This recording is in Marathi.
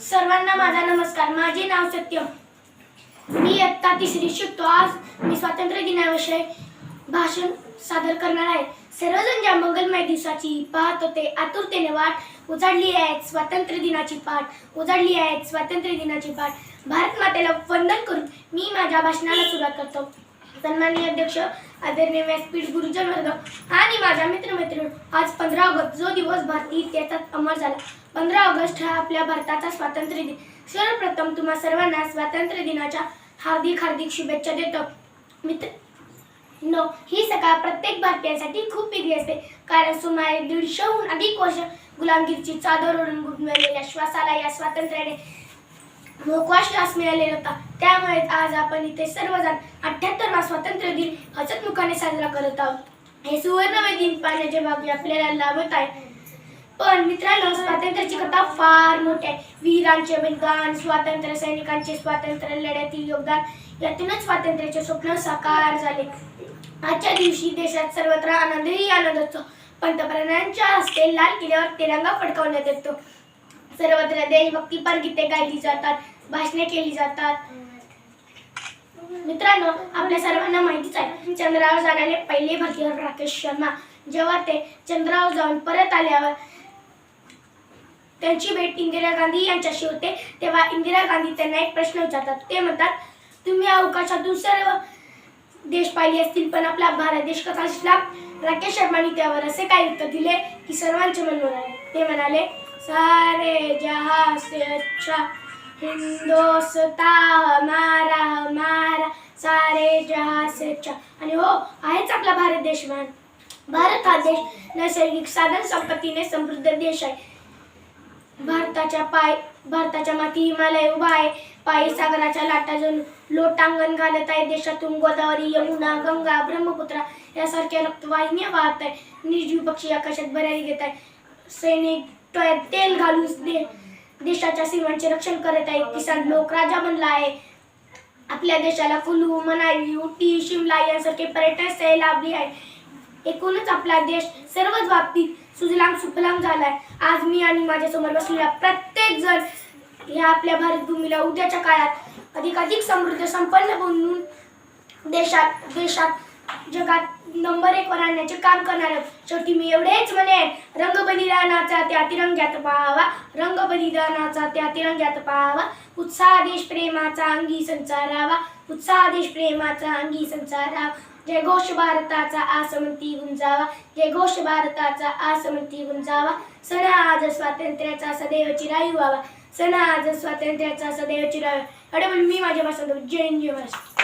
सर्वांना माझा नमस्कार. माझे नाव सत्यम. मी इयत्ता तिसरी शिकतो. आज मी स्वातंत्र्य दिनाविषयी भाषण सादर करणार आहे. सर्वजण ज्या मंगलमय दिवसाची पाहत होते आतुरतेने वाट उजाडली आहे. स्वातंत्र्य दिनाची पाठ उजाडली आहे. स्वातंत्र्य दिनाची पाठ भारत मातेला वंदन करून मी माझ्या भाषणाला सुरुवात करतो. सन्माननीय अध्यक्ष आदरणीय व्यासपीठ गुरुजन वर्ग आणि माझ्या मित्रमैत्रिणी आज पंधरा ऑगस्ट जो दिवस भारतीय इतिहासात अमर झाला. पंधरा ऑगस्ट हा आपल्या भारताचा स्वातंत्र्य दिन. सर्वप्रथम तुम्हा सर्वांना स्वातंत्र्य दिनाच्या हार्दिक हार्दिक शुभेच्छा देतो. मित्र नो ही सकाळ प्रत्येक भारतीयांसाठी खूप वेगळी असते. कारण सुमारे दीडशेहून अधिक वर्ष गुलामगिरीची चादर ओढून गुदमरलेल्या श्वासाला या स्वातंत्र्याने मोकवा श्वास मिळालेला होता. त्यामुळे आज आपण इथे सर्वजण अठ्याहत्तरवा स्वातंत्र्य दिन हसतमुखाने साजरा करत आहोत. हे सुवर्णमय दिन पाहण्याचे भाग्य आपल्याला लाभत आहे. पण मित्रांनो स्वातंत्र्याची कथा फार मोठी आहे. वीरांचे बलिदान स्वातंत्र्य सैनिकांचे स्वातंत्र्य लढ्यातील योगदान यातूनच स्वातंत्र्याचे स्वप्न साकार झाले. आजच्या दिवशी देशात सर्वत्र आनंदही आनंद असतो पंतप्रधानांच्या हस्ते लाल किल्ल्यावर तिरंगा फडकवण्यात येतो. सर्वत्र देशभक्तीपर गीते गायली जातात भाषणे केली जातात. मित्रांनो आपल्या सर्वांना माहितीच आहे चंद्रावर जाणारे पहिले भारतीय राकेश शर्मा जेव्हा ते चंद्रावर जाऊन परत आल्यावर त्यांची भेट इंदिरा गांधी यांच्याशी होते. तेव्हा इंदिरा गांधी त्यांना एक प्रश्न विचारतात. ते म्हणतात तुम्ही अवकाशातून सर्व देश पाहिले असतील पण आपला भारत देश कसा असला राकेश शर्मानी त्यावर असे काय उत्तर दिले की सर्वांचे मन म्हणाले ते म्हणाले सारे जहा से अच्छा हिंदोस्ता हमारा हमारा सारे जहा से अच्छा. आणि हो आहेच आपला भारत देश मान भारत हा देश नैसर्गिक साधन संपत्तीने समृद्ध देश आहे. भारताच्या पाय भारताच्या माती हिमालय उभा आहे. पायी सागराच्या लाटा जणू लोटांगण घालत आहे. देशातून गोदावरी यमुना गंगा ब्रह्मपुत्रा यासारख्या रक्तवाहिन्या वाहत आहे. निर्जीव पक्षी आकाशात भरारी घेत आहे सैनिक तेल घालून दे देशाच्या सीमांचे रक्षण करत आहे किसान लोक राजा बनला आहे. आपल्या देशाला कुलू मनाली उटी शिमला यांसारखे पर्यटन स्थळे लाभली आहे एकूणच आपला देश सर्वच बाबतीत सुजलाम सुफलाम झालाय. आज मी आणि माझ्यासमोर बसलेला प्रत्येक जण या आपल्या भारत भूमीला उद्याच्या काळात अधिकाधिक समृद्ध संपन्न बनवून देशात देशात जगात नंबर एक वर आणण्याचे काम करणार शेवटी मी एवढेच म्हणेन रंग बलिदानाचा त्या तिरंग्यात पाहावा. रंग बलिदानाचा त्या तिरंग्यात पाहावा. उत्साह देश प्रेमाचा अंगी संचारावा. उत्साह देश प्रेमाचा अंगी संचारावा. जय घोष भारताचा आसमंती गुंजावा जय घोष भारताचा आसमंती गुंजावा सण आज स्वातंत्र्याचा सदैव चिरायू व्हावा. सण आज स्वातंत्र्याचा सदैव चिरायू अडवल मी माझ्या भाषणात जय जय महाराष्ट्र